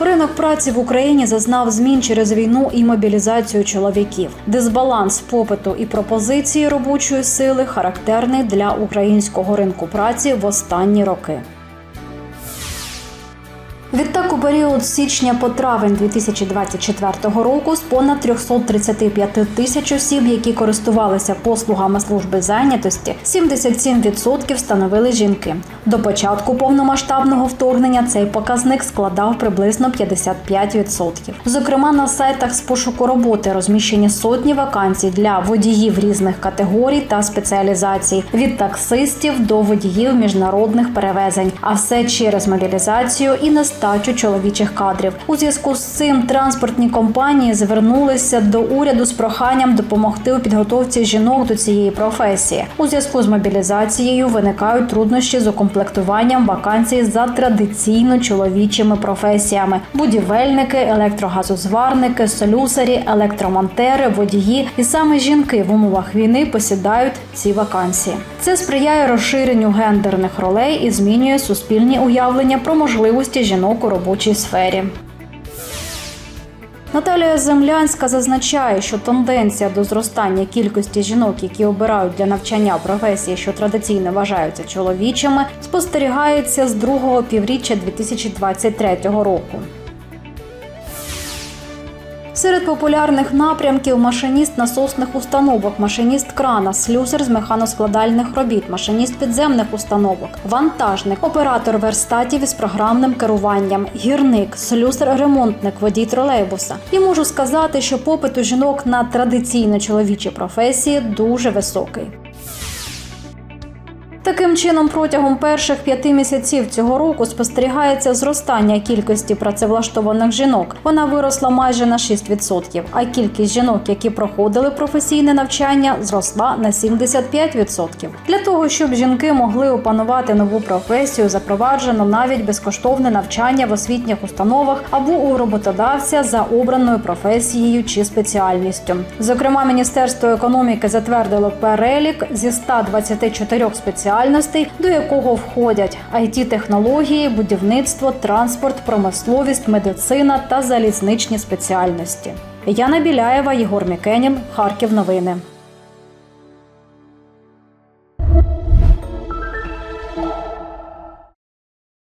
Ринок праці в Україні зазнав змін через війну і мобілізацію чоловіків. Дисбаланс попиту і пропозиції робочої сили характерний для українського ринку праці в останні роки. Відтак, у період з січня по травень 2024 року з понад 335 тисяч осіб, які користувалися послугами служби зайнятості, 77% становили жінки. До початку повномасштабного вторгнення цей показник складав приблизно 55%. Зокрема, на сайтах з пошуку роботи розміщені сотні вакансій для водіїв різних категорій та спеціалізацій від таксистів до водіїв міжнародних перевезень, а все через мобілізацію і нестачу чоловічих кадрів. У зв'язку з цим транспортні компанії звернулися до уряду з проханням допомогти у підготовці жінок до цієї професії. У зв'язку з мобілізацією виникають труднощі з укомплектуванням вакансій за традиційно чоловічими професіями: будівельники, електрогазозварники, слюсарі, електромонтери, водії. І саме жінки в умовах війни посідають ці вакансії. Це сприяє розширенню гендерних ролей і змінює суспільні уявлення про можливості жінок у робочій сфері. Наталія Землянська зазначає, що тенденція до зростання кількості жінок, які обирають для навчання професії, що традиційно вважаються чоловічими, спостерігається з другого півріччя 2023 року. Серед популярних напрямків машиніст насосних установок, машиніст крана, слюсар з механоскладальних робіт, машиніст підземних установок, вантажник, оператор верстатів із програмним керуванням, гірник, слюсар-ремонтник, водій тролейбуса. І можу сказати, що попит у жінок на традиційно чоловічі професії дуже високий. Таким чином, протягом перших п'яти місяців цього року спостерігається зростання кількості працевлаштованих жінок. Вона виросла майже на 6%, а кількість жінок, які проходили професійне навчання, зросла на 75%. Для того, щоб жінки могли опанувати нову професію, запроваджено навіть безкоштовне навчання в освітніх установах або у роботодавця за обраною професією чи спеціальністю. Зокрема, Міністерство економіки затвердило перелік зі 124 спеціальностей, до якого входять it технології, будівництво, транспорт, промисловість, медицина та залізничні спеціальності. Яна Біляєва, Єгор Мікенін, Харків. Новини.